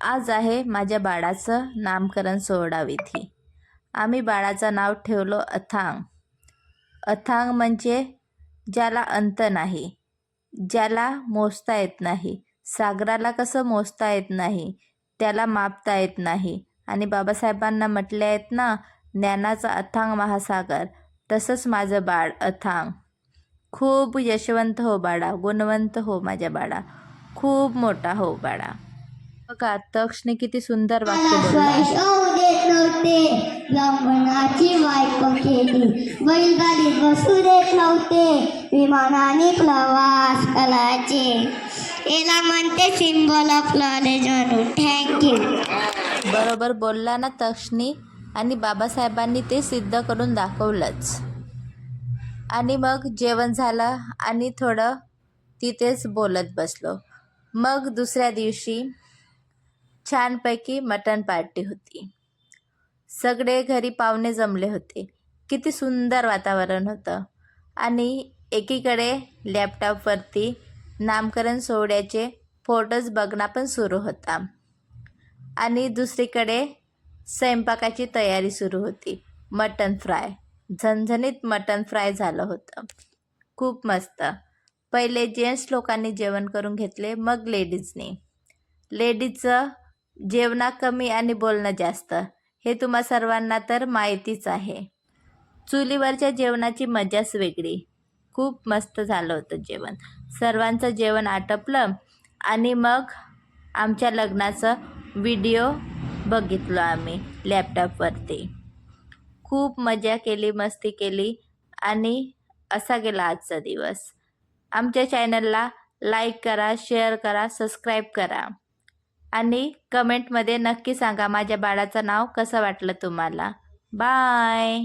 आज आहे माझ्या बाळाचं नामकरण सोहळाविधी आम्ही बाळाचं नाव ठेवलो अथांग. अथांग म्हणजे ज्याला अंत नाही ज्याला मोजता येत नाही सागराला कसं मोजता येत नाही त्याला मापता येत नाही. आणि बाबासाहेबांना म्हटले आहेत ना ज्ञानाचा अथांग महासागर तसंच माझं बाळ अथांग. खूप यशवंत हो बाळा गुणवंत हो माझ्या बाळा खूप मोठा हो बाळा. बघा तक्षने किती सुंदर वाक्य बसू देत नव्हते. विमानाने प्रवास करायचे. याला म्हणते सिम्बॉल ऑफ नॉलेज म्हणून. थँक्यू बरोबर बोलला ना तक्षनी आणि बाबासाहेबांनी ते सिद्ध करून दाखवलंच. आणि मग जेवण झालं आणि थोडं तिथेच बोलत बसलो. मग दुसऱ्या दिवशी छानपैकी मटण पार्टी होती. सगळे घरी पाहुणे जमले होते. किती सुंदर वातावरण होतं. आणि एकीकडे लॅपटॉपवरती नामकरण सोहळ्याचे फोटोज बघणं पण सुरू होता. आणि दुसरीकडे स्वयंपाकाची तयारी सुरू होती. Mutton fry. झणझणीत मटन फ्राय झालं होतं. खूप मस्त. पहिले जेंट्स लोकांनी जेवण करून घेतले मग लेडीजने. लेडीजचं जेवणा कमी आणि बोलणं जास्त हे तुम्हा सर्वांना तर माहितीच आहे. चुलीवरच्या जेवणाची मजाच वेगळी. खूप मस्त झालं होतं जेवण. सर्वांचं जेवण आटपलं आणि मग आमच्या लग्नाचं व्हिडिओ बघितलो आम्ही लॅपटॉपवरती. खूप मजा केली मस्ती केली आणि असा गेला आजचा दिवस. आमच्या चॅनलला लाईक करा शेअर करा सबस्क्राईब करा. आणि कमेंटमध्ये नक्की सांगा माझ्या बाळाचं नाव कसं वाटलं तुम्हाला. बाय!